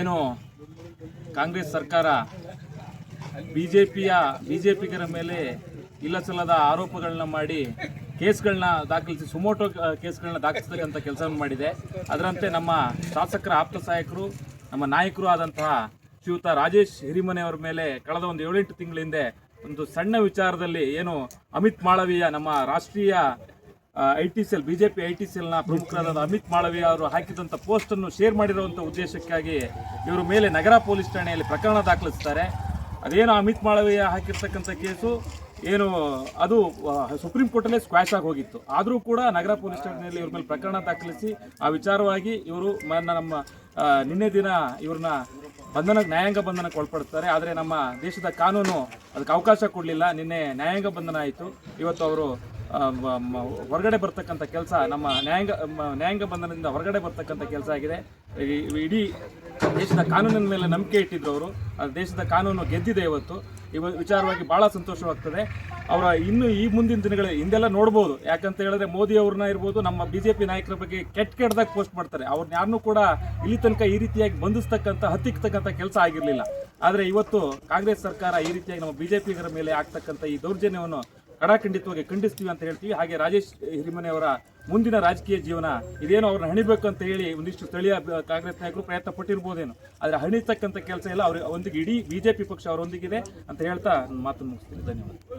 ಏನು ಕಾಂಗ್ರೆಸ್ ಸರ್ಕಾರ B J ಪಿಯ ಬಿ ಜೆ ಪಿಗರ ಮೇಲೆ ಇಲ್ಲಸಲ್ಲದ ಆರೋಪಗಳನ್ನ ಮಾಡಿ ಕೇಸ್ಗಳನ್ನ ದಾಖಲಿಸಿ, ಸುಮೋಟೋ ಕೇಸ್ಗಳನ್ನ ದಾಖಲಿಸತಕ್ಕಂಥ ಕೆಲಸವನ್ನು ಮಾಡಿದೆ. ಅದರಂತೆ ನಮ್ಮ ಶಾಸಕರ ಆಪ್ತ ಸಹಾಯಕರು, ನಮ್ಮ ನಾಯಕರು ಆದಂತಹ ಶ್ರೀಯುತ ರಾಜೇಶ್ ಹಿರಿಮನೆಯವರ ಮೇಲೆ ಕಳೆದ ಒಂದು ಏಳೆಂಟು ತಿಂಗಳಿಂದೆ ಒಂದು ಸಣ್ಣ ವಿಚಾರದಲ್ಲಿ ಏನು ಅಮಿತ್ ಮಾಳವಿಯ ನಮ್ಮ ರಾಷ್ಟ್ರೀಯ I T cell BJP I T ಸೆಲ್ನ ಪ್ರಮುಖರಾದ ಅಮಿತ್ ಮಾಳವಿ ಅವರು ಹಾಕಿದಂಥ ಪೋಸ್ಟನ್ನು ಶೇರ್ ಮಾಡಿರುವಂಥ ಉದ್ದೇಶಕ್ಕಾಗಿ ಇವರ ಮೇಲೆ ನಗರ ಪೊಲೀಸ್ ಠಾಣೆಯಲ್ಲಿ ಪ್ರಕರಣ ದಾಖಲಿಸ್ತಾರೆ. ಅದೇನು ಅಮಿತ್ ಮಾಳವಿಯ ಹಾಕಿರ್ತಕ್ಕಂಥ ಕೇಸು, ಏನು, ಅದು ಸುಪ್ರೀಂ ಕೋರ್ಟಲ್ಲೇ ಸ್ಕ್ವಾಶ್ ಆಗಿ ಹೋಗಿತ್ತು. ಆದರೂ ಕೂಡ ನಗರ ಪೊಲೀಸ್ ಠಾಣೆಯಲ್ಲಿ ಇವ್ರ ಮೇಲೆ ಪ್ರಕರಣ ದಾಖಲಿಸಿ, ಆ ವಿಚಾರವಾಗಿ ಇವರು ನಮ್ಮ ನಿನ್ನೆ ದಿನ ಇವ್ರನ್ನ ಬಂಧನ, ನ್ಯಾಯಾಂಗ ಬಂಧನಕ್ಕೆ ಒಳಪಡ್ತಾರೆ. ಆದರೆ ನಮ್ಮ ದೇಶದ ಕಾನೂನು ಅದಕ್ಕೆ ಅವಕಾಶ ಕೊಡಲಿಲ್ಲ. ನಿನ್ನೆ ನ್ಯಾಯಾಂಗ ಬಂಧನ ಆಯಿತು. ಇವತ್ತು ಅವರು ಹೊರಗಡೆ ಬರ್ತಕ್ಕಂಥ ಕೆಲಸ ನಮ್ಮ ನ್ಯಾಯಾಂಗ ನ್ಯಾಯಾಂಗ ಬಂಧನದಿಂದ ಹೊರಗಡೆ ಬರ್ತಕ್ಕಂಥ ಕೆಲಸ ಆಗಿದೆ. ಇಡೀ ದೇಶದ ಕಾನೂನಿನ ಮೇಲೆ ನಂಬಿಕೆ ಇಟ್ಟಿದ್ರು ಅವರು. ದೇಶದ ಕಾನೂನು ಗೆದ್ದಿದೆ ಇವತ್ತು. ಇವ ವಿಚಾರವಾಗಿ ಭಾಳ ಸಂತೋಷವಾಗ್ತದೆ. ಅವರ ಇನ್ನು ಈ ಮುಂದಿನ ದಿನಗಳ ಹಿಂದೆಲ್ಲ ನೋಡ್ಬೋದು. ಯಾಕಂತ ಹೇಳಿದ್ರೆ ಮೋದಿ ಅವ್ರನ್ನ ಇರ್ಬೋದು, ನಮ್ಮ ಬಿ ಜೆ ಪಿ ನಾಯಕರ ಬಗ್ಗೆ ಕೆಟ್ಟ ಕೆಟ್ಟದಾಗ ಪೋಸ್ಟ್ ಮಾಡ್ತಾರೆ. ಅವ್ರನ್ನ ಯಾರನ್ನೂ ಕೂಡ ಇಲ್ಲಿ ತನಕ ಈ ರೀತಿಯಾಗಿ ಬಂಧಿಸ್ತಕ್ಕಂಥ, ಹತ್ತಿಕ್ಕತಕ್ಕಂಥ ಕೆಲಸ ಆಗಿರಲಿಲ್ಲ. ಆದರೆ ಇವತ್ತು ಕಾಂಗ್ರೆಸ್ ಸರ್ಕಾರ ಈ ರೀತಿಯಾಗಿ ನಮ್ಮ ಬಿಜೆಪಿಗರ ಮೇಲೆ ಆಗ್ತಕ್ಕಂಥ ಈ ದೌರ್ಜನ್ಯವನ್ನು ಕಡಾಖಂಡಿತವಾಗಿ ಖಂಡಿಸ್ತೀವಿ ಅಂತ ಹೇಳ್ತೀವಿ. ಹಾಗೆ ರಾಜೇಶ್ ಹಿರಿಮನೆ ಅವರ ಮುಂದಿನ ರಾಜಕೀಯ ಜೀವನ ಇದೇನೋ ಅವ್ರನ್ನ ಹಣಿಬೇಕು ಅಂತ ಹೇಳಿ ಒಂದಿಷ್ಟು ಸ್ಥಳೀಯ ಕಾಂಗ್ರೆಸ್ ನಾಯಕರು ಪ್ರಯತ್ನ ಪಟ್ಟಿರ್ಬೋದೇನು. ಆದರೆ ಹಣಿತಕ್ಕಂಥ ಕೆಲಸ ಎಲ್ಲ ಅವ್ರ ಒಂದಿಗೆ ಇಡೀ ಬಿಜೆಪಿ ಪಕ್ಷ ಅವರೊಂದಿಗಿದೆ ಅಂತ ಹೇಳ್ತಾ ನನ್ನ ಮಾತನ್ನು ಮುಗಿಸ್ತೀನಿ. ಧನ್ಯವಾದ.